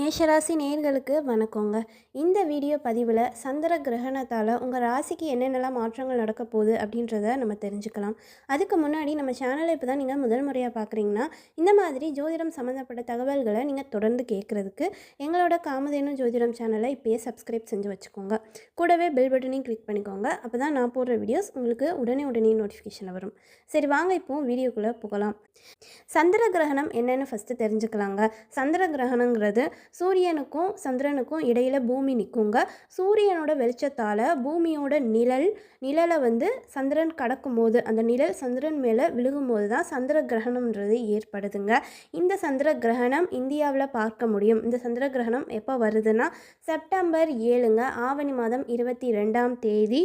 மேஷராசி நேர்களுக்கு வணக்கங்க. இந்த வீடியோ பதிவில் சந்திர கிரகணத்தால் உங்கள் ராசிக்கு என்னென்னலாம் மாற்றங்கள் நடக்க போகுது அப்படின்றத நம்ம தெரிஞ்சுக்கலாம். அதுக்கு முன்னாடி நம்ம சேனலை இப்போ தான் நீங்கள் முதல் முறையாக பார்க்குறீங்கன்னா இந்த மாதிரி ஜோதிடம் சம்மந்தப்பட்ட தகவல்களை நீங்கள் தொடர்ந்து கேட்குறதுக்கு எங்களோட காமதேனு ஜோதிடம் சேனலை இப்போயே சப்ஸ்கிரைப் செஞ்சு வச்சுக்கோங்க. கூடவே பெல் பட்டனையும் கிளிக் பண்ணிக்கோங்க. அப்போ தான் நான் போடுற வீடியோஸ் உங்களுக்கு உடனே உடனே நோட்டிஃபிகேஷன் வரும். சரி வாங்க இப்போ வீடியோக்குள்ளே போகலாம். சந்திர கிரகணம் என்னென்னு ஃபஸ்ட்டு தெரிஞ்சுக்கலாங்க. சந்திர கிரகணங்கிறது சூரியனுக்கும் சந்திரனுக்கும் இடையில் பூமி நிற்குங்க சூரியனோட வெளிச்சத்தால் பூமியோட நிழல் நிழலை வந்து சந்திரன் கடக்கும் போது அந்த நிழல் சந்திரன் மேலே விழுகும்போது தான் சந்திர கிரகணம்ன்றது ஏற்படுதுங்க. இந்த சந்திர கிரகணம் இந்தியாவில் பார்க்க முடியும். இந்த சந்திர கிரகணம் எப்போ வருதுன்னா செப்டம்பர் ஏழுங்க ஆவணி மாதம் இருபத்தி ரெண்டாம் தேதி.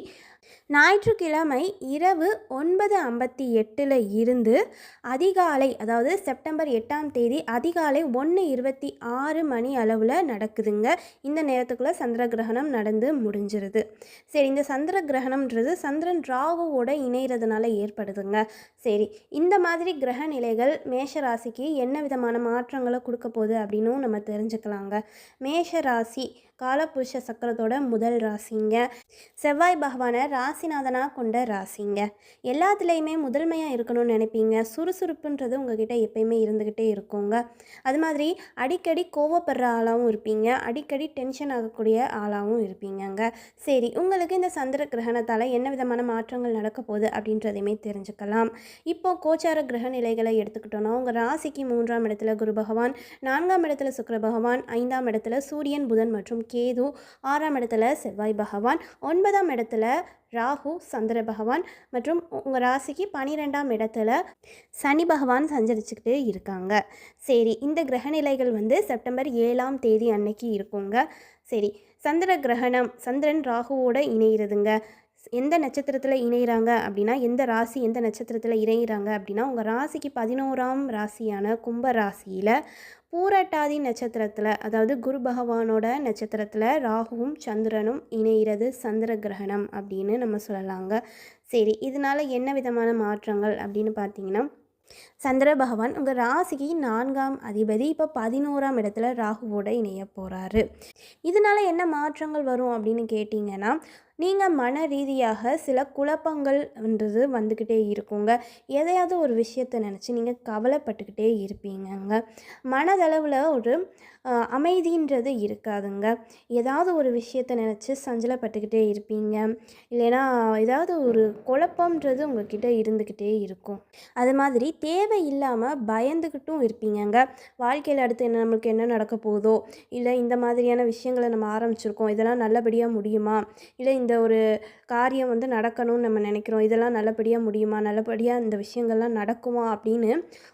ஞாயிற்றுக்கிழமை இரவு ஒன்பது ஐம்பத்தி எட்டில் இருந்து அதிகாலை அதாவது செப்டம்பர் எட்டாம் தேதி அதிகாலை ஒன்று இருபத்தி ஆறு மணி அளவில் நடக்குதுங்க. இந்த நேரத்துக்குள்ளே சந்திர கிரகணம் நடந்து முடிஞ்சிருது. சரி இந்த சந்திர கிரகணம்ன்றது சந்திரன் ராகுவோட இணைகிறதுனால ஏற்படுதுங்க. சரி இந்த மாதிரி கிரக நிலைகள் மேஷ ராசிக்கு என்ன விதமான மாற்றங்களை கொடுக்க போகுது அப்படின்னும் நம்ம தெரிஞ்சுக்கலாங்க. மேஷ ராசி காலபுருஷ சக்கரத்தோட முதல் ராசிங்க. செவ்வாய் பகவானை ராசிநாதனாக கொண்ட ராசிங்க. எல்லாத்துலேயுமே முதன்மையாக இருக்கணும்னு நினைப்பீங்க. சுறுசுறுப்புன்றது உங்ககிட்ட எப்பயுமே இருந்துக்கிட்டே இருக்குங்க. அது மாதிரி அடிக்கடி கோவப்படுற ஆளாகவும் இருப்பீங்க. அடிக்கடி டென்ஷன் ஆகக்கூடிய ஆளாகவும் இருப்பீங்கங்க. சரி உங்களுக்கு இந்த சந்திர கிரகணத்தால் என்ன விதமான மாற்றங்கள் நடக்க போகுது அப்படின்றதையுமே தெரிஞ்சுக்கலாம். இப்போ கோச்சார கிரக நிலைகளை எடுத்துக்கிட்டோன்னா உங்கள் ராசிக்கு மூன்றாம் இடத்துல குரு பகவான் நான்காம் இடத்துல சுக்கர பகவான் ஐந்தாம் இடத்துல சூரியன் புதன் மற்றும் கேது ஆறாம் இடத்துல செவ்வாய் பகவான் ஒன்பதாம் இடத்துல ராகு சந்திர பகவான் மற்றும் உங்கள் ராசிக்கு பனிரெண்டாம் இடத்துல சனி பகவான் சஞ்சரிச்சுக்கிட்டு இருக்காங்க. சரி இந்த கிரகநிலைகள் வந்து செப்டம்பர் ஏழாம் தேதி அன்னைக்கு இருக்குங்க. சரி சந்திர கிரகணம் சந்திரன் ராகுவோட இணைகிறதுங்க எந்த நட்சத்திரத்தில் இணைகிறாங்க அப்படின்னா எந்த ராசி எந்த நட்சத்திரத்தில் இணைகிறாங்க அப்படின்னா உங்கள் ராசிக்கு பதினோராம் ராசியான கும்ப ராசியில் பூரட்டாதி நட்சத்திரத்தில் அதாவது குரு பகவானோட நட்சத்திரத்தில் ராகுவும் சந்திரனும் இணைகிறது சந்திர கிரகணம் அப்படின்னு நம்ம சொல்லலாங்க. சரி இதனால் என்ன விதமான மாற்றங்கள் அப்படின்னு பார்த்தீங்கன்னா சந்திர பகவான் உங்கள் ராசிக்கு நான்காம் அதிபதி இப்போ பதினோராம் இடத்துல ராகுவோட இணைய போகிறாரு இதனால் என்ன மாற்றங்கள் வரும் அப்படின்னு கேட்டிங்கன்னா நீங்கள் மன ரீதியாக சில குழப்பங்கள்ன்றது வந்துக்கிட்டே இருக்குங்க. எதையாவது ஒரு விஷயத்தை நினச்சி நீங்கள் கவலைப்பட்டுக்கிட்டே இருப்பீங்கங்க. மனதளவில் ஒரு அமைதின்றது இருக்காதுங்க. ஏதாவது ஒரு விஷயத்தை நினச்சி சஞ்சலப்பட்டுக்கிட்டே இருப்பீங்க. இல்லைன்னா ஏதாவது ஒரு குழப்பம்ன்றது உங்ககிட்ட இருந்துக்கிட்டே இருக்கும். அது மாதிரி தேவையில்லாமல் பயந்துக்கிட்டும் இருப்பீங்கங்க. வாழ்க்கையில் அடுத்து என்ன நம்மளுக்கு என்ன நடக்க போதோ இல்லை இந்த மாதிரியான விஷயங்களை நம்ம ஆரம்பிச்சிருக்கோம் இதெல்லாம் நல்லபடியாக முடியுமா? இல்லை இந்த ஒரு காரியம் வந்து நடக்கணும்னு நம்ம நினைக்கிறோம் இதெல்லாம் நல்லபடியாக முடியுமா? நல்லபடியாக இந்த விஷயங்கள்லாம் நடக்குமா? அப்படின்னு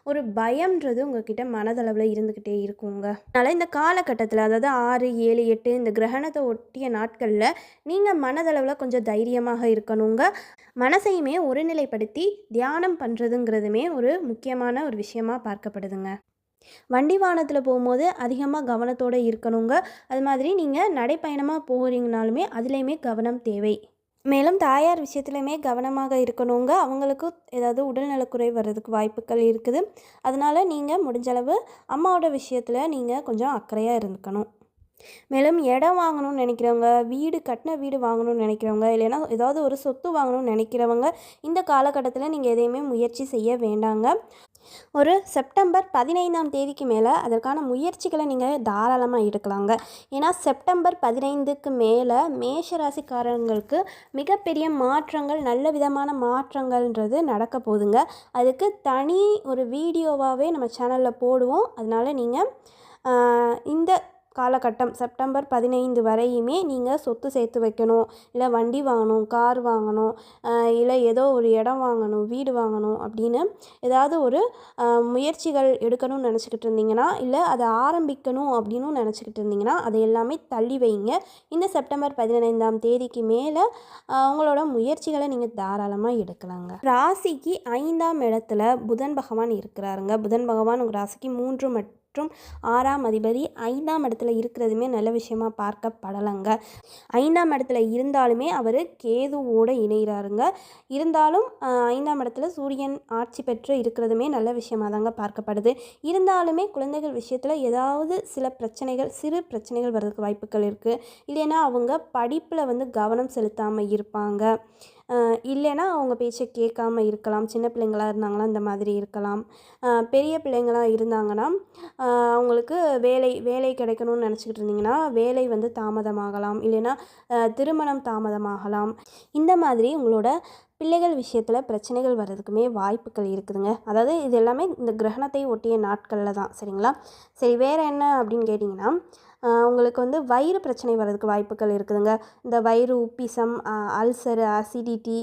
ஒரு பயம்ன்றது உங்ககிட்ட மனதளவில் இருந்துக்கிட்டே இருக்குங்க. அதனால் இந்த காலகட்டத்தில் அதாவது ஆறு ஏழு எட்டு இந்த கிரகணத்தை ஒட்டிய நாட்களில் நீங்கள் மனதளவில் கொஞ்சம் தைரியமாக இருக்கணுங்க. மனசையுமே ஒருநிலைப்படுத்தி தியானம் பண்ணுறதுங்கிறதுமே ஒரு முக்கிய முக்கியமான ஒரு விஷயமா பார்க்கப்படுதுங்க. வண்டி வாகனத்தில் போகும்போது அதிகமாக கவனத்தோடு இருக்கணுங்க. அது மாதிரி நீங்கள் நடைப்பயணமாக போகிறீங்கனாலுமே அதுலேயுமே கவனம் தேவை. மேலும் தாயார் விஷயத்துலையுமே கவனமாக இருக்கணுங்க. அவங்களுக்கு ஏதாவது உடல்நலக்குறை வர்றதுக்கு வாய்ப்புகள் இருக்குது. அதனால் நீங்கள் முடிஞ்சளவு அம்மாவோட விஷயத்தில் நீங்கள் கொஞ்சம் அக்கறையாக இருந்துக்கணும். மேலும் இடம் வாங்கணும்னு நினைக்கிறவங்க வீடு கட்டின வீடு வாங்கணும்னு நினைக்கிறவங்க இல்லைன்னா ஏதாவது ஒரு சொத்து வாங்கணும்னு நினைக்கிறவங்க இந்த காலகட்டத்தில் நீங்கள் எதையுமே முயற்சி செய்ய வேண்டாங்க. ஒரு செப்டம்பர் பதினைந்தாம் தேதிக்கு மேலே அதற்கான முயற்சிகளை நீங்கள் தாராளமாக எடுக்கலாங்க. ஏன்னா செப்டம்பர் பதினைந்துக்கு மேலே மேஷ ராசிக்காரங்களுக்கு மிகப்பெரிய மாற்றங்கள் நல்ல விதமான மாற்றங்கள்ன்றது நடக்க போகுதுங்க. அதுக்கு தனி ஒரு வீடியோவாகவே நம்ம சேனலில் போடுவோம். அதனால் நீங்கள் இந்த காலகட்டம் செப்டம்பர் பதினைந்து வரையுமே நீங்கள் சொத்து சேர்த்து வைக்கணும். இல்லை வண்டி வாங்கணும் கார் வாங்கணும் இல்லை ஏதோ ஒரு இடம் வாங்கணும் வீடு வாங்கணும் அப்படின்னு ஏதாவது ஒரு முயற்சிகள் எடுக்கணும்னு நினச்சிக்கிட்டு இருந்தீங்கன்னா இல்லை அதை ஆரம்பிக்கணும் அப்படின்னு நினச்சிக்கிட்டு இருந்தீங்கன்னா அதை எல்லாமே தள்ளி வைங்க. இந்த செப்டம்பர் பதினைந்தாம் தேதிக்கு மேலே உங்களோட முயற்சிகளை நீங்கள் தாராளமாக எடுக்கலாங்க. ராசிக்கு ஐந்தாம் இடத்துல புதன் பகவான் இருக்கிறாருங்க. புதன் பகவான் உங்கள் ராசிக்கு மூன்று மட் மற்றும் ஆறாம் அதிபதி ஐந்தாம் இடத்துல இருக்கிறதுமே நல்ல விஷயமா பார்க்கப்படலைங்க. ஐந்தாம் இடத்துல இருந்தாலுமே அவர் கேதுவோடு இணைகிறாருங்க. இருந்தாலும் ஐந்தாம் இடத்துல சூரியன் ஆட்சி பெற்று இருக்கிறதுமே நல்ல விஷயமாக தாங்க பார்க்கப்படுது. இருந்தாலுமே குழந்தைகள் விஷயத்தில் ஏதாவது சில பிரச்சனைகள் சிறு பிரச்சனைகள் வர்றதுக்கு வாய்ப்புகள் இருக்குது இல்லைன்னா அவங்க படிப்பில் வந்து கவனம் செலுத்தாமல் இருப்பாங்க. இல்லைன்னா அவங்க பேச்சை கேட்காம இருக்கலாம். சின்ன பிள்ளைங்களாக இருந்தாங்கன்னா இந்த மாதிரி இருக்கலாம். பெரிய பிள்ளைங்களாக இருந்தாங்கன்னா அவங்களுக்கு வேலை வேலை கிடைக்கணும்னு நினச்சிக்கிட்டு இருந்தீங்கன்னா வேலை வந்து தாமதமாகலாம். இல்லைன்னா திருமணம் தாமதமாகலாம். இந்த மாதிரி உங்களோட பிள்ளைகள் விஷயத்தில் பிரச்சனைகள் வர்றதுக்குமே வாய்ப்புகள் இருக்குதுங்க. அதாவது இது எல்லாமே இந்த கிரகணத்தை ஒட்டிய நாட்களில் தான் சரிங்களா? சரி வேறு என்ன அப்படின்னு கேட்டிங்கன்னா உங்களுக்கு வந்து வயிறு பிரச்சனை வர்றதுக்கு வாய்ப்புகள் இருக்குதுங்க. இந்த வயிறு உப்பிசம் அல்சரு அசிடிட்டி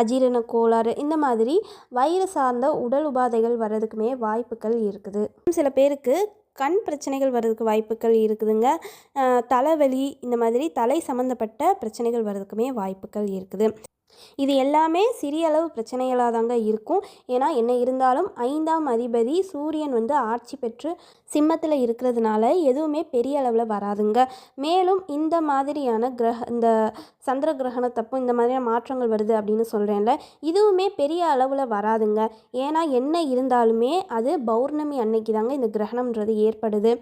அஜீரண கோளாறு இந்த மாதிரி வயிறு சார்ந்த உடல் உபாதைகள் வர்றதுக்குமே வாய்ப்புகள் இருக்குது. சில பேருக்கு கண் பிரச்சனைகள் வர்றதுக்கு வாய்ப்புகள் இருக்குதுங்க. தலைவலி இந்த மாதிரி தலை சம்மந்தப்பட்ட பிரச்சனைகள் வர்றதுக்குமே வாய்ப்புகள் இருக்குது. இது எல்லாமே சிறிய அளவு பிரச்சனைகளாக தாங்க இருக்கும். ஏன்னா என்ன இருந்தாலும் ஐந்தாம் அதிபதி சூரியன் வந்து ஆட்சி பெற்று சிம்மத்தில் இருக்கிறதுனால எதுவுமே பெரிய அளவில் வராதுங்க. மேலும் இந்த மாதிரியான கிரக இந்த சந்திர கிரகணத்தப்போ இந்த மாதிரியான மாற்றங்கள் வருது அப்படின்னு சொல்கிறேன்ல இதுவுமே பெரிய அளவில் வராதுங்க. ஏன்னா என்ன இருந்தாலுமே அது பௌர்ணமி அன்னைக்கு தாங்க இந்த கிரகணம்ன்றது ஏற்படுது.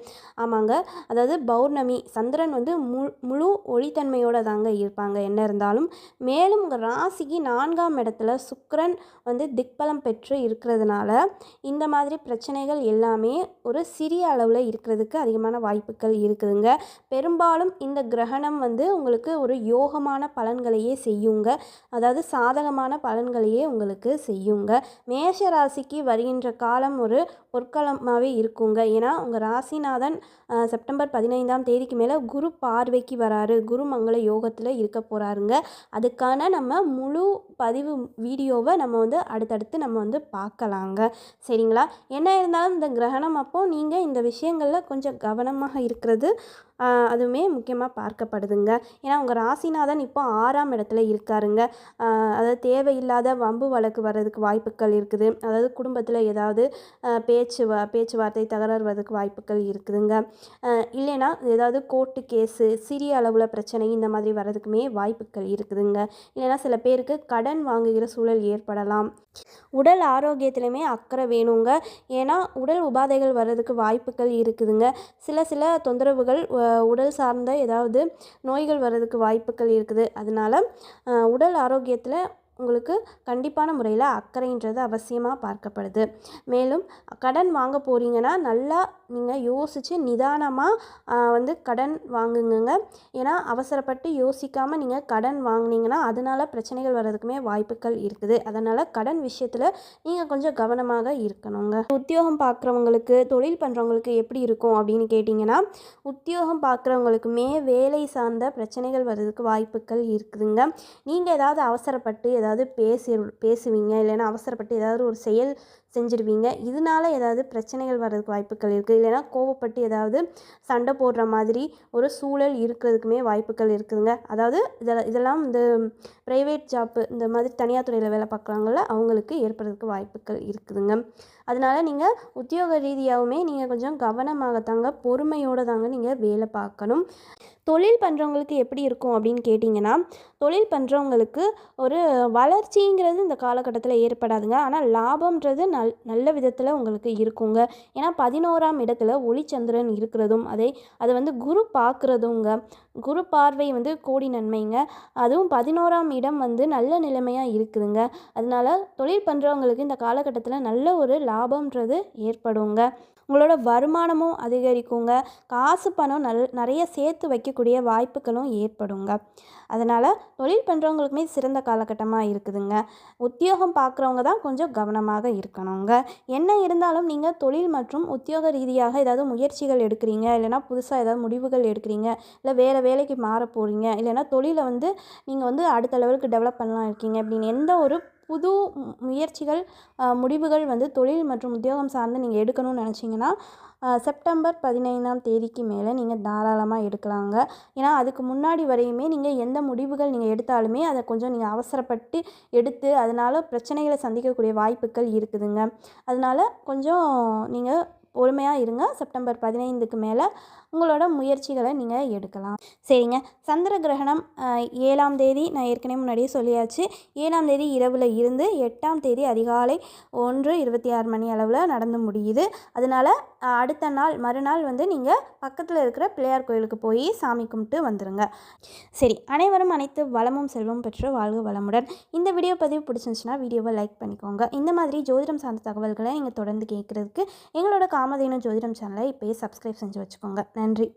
ஆமாங்க அதாவது பௌர்ணமி சந்திரன் வந்து முழு முழு ஒளித்தன்மையோடு தாங்க இருப்பாங்க. என்ன இருந்தாலும் மேலும் ரா ராசிக்கு நான்காம் இடத்துல சுக்கரன் வந்து திக்பலம் பெற்று இருக்கிறதுனால இந்த மாதிரி பிரச்சனைகள் எல்லாமே ஒரு சிறிய அளவில் இருக்கிறதுக்கு அதிகமான வாய்ப்புகள் இருக்குதுங்க. பெரும்பாலும் இந்த கிரகணம் வந்து உங்களுக்கு ஒரு யோகமான பலன்களையே செய்யுங்க. அதாவது சாதகமான பலன்களையே உங்களுக்கு செய்யுங்க. மேஷ ராசிக்கு வருகின்ற காலம் ஒரு பொற்காலமாகவே இருக்குங்க. ஏன்னா உங்கள் ராசிநாதன் செப்டம்பர் பதினைந்தாம் தேதிக்கு மேலே குரு பார்வைக்கு வராரு. குரு மங்கள யோகத்தில் இருக்க போகிறாருங்க அதுக்கான நம்ம முழு பதிவு வீடியோவை நம்ம வந்து அடுத்தடுத்து நம்ம வந்து பார்க்கலாங்க சரிங்களா? என்ன இருந்தாலும் இந்த கிரகணம் அப்போது நீங்கள் இந்த விஷயங்களில் கொஞ்சம் கவனமாக இருக்கிறது அதுவுமே முக்கியமாக பார்க்கப்படுதுங்க. ஏன்னா உங்கள் ராசிநாதன் இப்போ ஆறாம் இடத்துல இருக்காருங்க. அதாவது தேவையில்லாத வம்பு வழக்கு வர்றதுக்கு வாய்ப்புகள் இருக்குது. அதாவது குடும்பத்தில் ஏதாவது பேச்சு வ பேச்சுவார்த்தை தகராறு வர்றதுக்கு வாய்ப்புகள் இருக்குதுங்க. இல்லைன்னா ஏதாவது கோர்ட்டு கேஸு சிறிய அளவில் பிரச்சனை இந்த மாதிரி வர்றதுக்குமே வாய்ப்புகள் இருக்குதுங்க. இல்லைன்னா சில பேருக்கு கடன் வாங்குகிற சூழல் ஏற்படலாம். உடல் ஆரோக்கியத்திலுமே அக்கறை வேணுங்க. ஏன்னா உடல் உபாதைகள் வர்றதுக்கு வாய்ப்புகள் இருக்குதுங்க. சில சில தொந்தரவுகள் உடல் சார்ந்த ஏதாவது நோய்கள் வர்றதுக்கு வாய்ப்புகள் இருக்குது. அதனால் உடல் ஆரோக்கியத்தில் உங்களுக்கு கண்டிப்பான முறையில் அக்கறைன்றது அவசியமாக பார்க்கப்படுது. மேலும் கடன் வாங்க போகிறீங்கன்னா நல்லா நீங்கள் யோசித்து நிதானமாக வந்து கடன் வாங்குங்க ஏன்னா அவசரப்பட்டு யோசிக்காமல் நீங்கள் கடன் வாங்கினீங்கன்னா அதனால் பிரச்சனைகள் வர்றதுக்குமே வாய்ப்புகள் இருக்குது. அதனால் கடன் விஷயத்தில் நீங்கள் கொஞ்சம் கவனமாக இருக்கணுங்க. உத்தியோகம் பார்க்குறவங்களுக்கு தொழில் பண்ணுறவங்களுக்கு எப்படி இருக்கும் அப்படின்னு கேட்டிங்கன்னா உத்தியோகம் பார்க்குறவங்களுக்குமே வேலை சார்ந்த பிரச்சனைகள் வர்றதுக்கு வாய்ப்புகள் இருக்குதுங்க. நீங்கள் ஏதாவது அவசரப்பட்டு ஏதாவது ஏதாவது பேசி பேசுவீங்க இல்லைன்னா அவசரப்பட்டு ஏதாவது ஒரு செயல் செஞ்சுருவீங்க. இதனால ஏதாவது பிரச்சனைகள் வர்றதுக்கு வாய்ப்புகள் இருக்குது இல்லைன்னா கோவப்பட்டு ஏதாவது சண்டை போடுற மாதிரி ஒரு சூழல் இருக்கிறதுக்குமே வாய்ப்புகள் இருக்குதுங்க. அதாவது இதெல்லாம் இதெல்லாம் இந்த ப்ரைவேட் ஜாப்பு இந்த மாதிரி தனியார் துறையில் வேலை பார்க்குறாங்கள அவங்களுக்கு ஏற்படுறதுக்கு வாய்ப்புகள் இருக்குதுங்க. அதனால் நீங்கள் உத்தியோக ரீதியாகவுமே நீங்கள் கொஞ்சம் கவனமாக தாங்க பொறுமையோடு தாங்க நீங்கள் வேலை பார்க்கணும். தொழில் பண்ணுறவங்களுக்கு எப்படி இருக்கும் அப்படின்னு கேட்டிங்கன்னா தொழில் பண்ணுறவங்களுக்கு ஒரு வளர்ச்சிங்கிறது இந்த காலகட்டத்தில் ஏற்படாதுங்க. ஆனால் லாபம்ன்றது நல் நல்ல விதத்தில் உங்களுக்கு இருக்குங்க. ஏன்னா பதினோராம் இடத்துல ஒளிச்சந்திரன் இருக்கிறதும் அதை அதை வந்து குரு பார்க்குறதுங்க. குரு பார்வை வந்து கோடி நன்மைங்க. அதுவும் பதினோராம் இடம் வந்து நல்ல நிலைமையாக இருக்குதுங்க. அதனால் தொழில் பண்ணுறவங்களுக்கு இந்த காலகட்டத்தில் நல்ல ஒரு லாபம்ன்றது ஏற்படுங்க. உங்களோட வருமானமும் அதிகரிக்குங்க. காசு பணம் நல் நிறைய சேர்த்து வைக்கக்கூடிய வாய்ப்புகளும் ஏற்படுங்க. அதனால் தொழில் பண்ணுறவங்களுக்குமே சிறந்த காலகட்டமாக இருக்குதுங்க. உத்தியோகம் பார்க்குறவங்க தான் கொஞ்சம் கவனமாக இருக்கணுங்க. என்ன இருந்தாலும் நீங்கள் தொழில் மற்றும் உத்தியோக ரீதியாக ஏதாவது முயற்சிகள் எடுக்கிறீங்க. இல்லைனா புதுசாக ஏதாவது முடிவுகள் எடுக்கிறீங்க. இல்லை வேறு வேலைக்கு மாற போகிறீங்க இல்லைனா தொழிலை வந்து நீங்கள் வந்து அடுத்த லெவலுக்கு டெவலப் பண்ணலாம் இருக்கீங்க. அப்படின்னு எந்த ஒரு புது முயற்சிகள் முடிவுகள் வந்து தொழில் மற்றும் உத்தியோகம் சார்ந்து நீங்கள் எடுக்கணும்னு நினச்சிங்கன்னா செப்டம்பர் பதினைந்தாம் தேதிக்கு மேலே நீங்கள் தாராளமாக எடுக்கலாங்க. ஏன்னா அதுக்கு முன்னாடி வரையுமே நீங்கள் எந்த முடிவுகள் நீங்கள் எடுத்தாலுமே அதை கொஞ்சம் நீங்கள் அவசரப்பட்டு எடுத்து அதனால் பிரச்சனைகளை சந்திக்கக்கூடிய வாய்ப்புகள் இருக்குதுங்க. அதனால் கொஞ்சம் நீங்கள் பொறுமையாக இருங்க. செப்டம்பர் பதினைந்துக்கு மேலே உங்களோட முயற்சிகளை நீங்கள் எடுக்கலாம். சரிங்க. சந்திர கிரகணம் ஏழாம் தேதி நான் ஏற்கனவே முன்னாடியே சொல்லியாச்சு. ஏழாம் தேதி இரவில் இருந்து எட்டாம் தேதி அதிகாலை ஒன்று இருபத்தி ஆறு மணி அளவில் நடந்து முடியுது. அதனால் அடுத்த நாள் மறுநாள் வந்து நீங்கள் பக்கத்தில் இருக்கிற பிள்ளையார் கோயிலுக்கு போய் சாமி கும்பிட்டு வந்துடுங்க சரி. அனைவரும் அனைத்து வளமும் செல்வம் பெற்று வாழ்க வளமுடன். இந்த வீடியோ பதிவு பிடிச்சிருந்துச்சுன்னா வீடியோவை லைக் பண்ணிக்கோங்க. இந்த மாதிரி ஜோதிடம் சார்ந்த தகவல்களை நீங்கள் தொடர்ந்து கேட்குறதுக்கு எங்களோட காமதேனு ஜோதிடம் சேனலை இப்போயே சப்ஸ்கிரைப் செஞ்சு வச்சுக்கோங்க. நன்றி.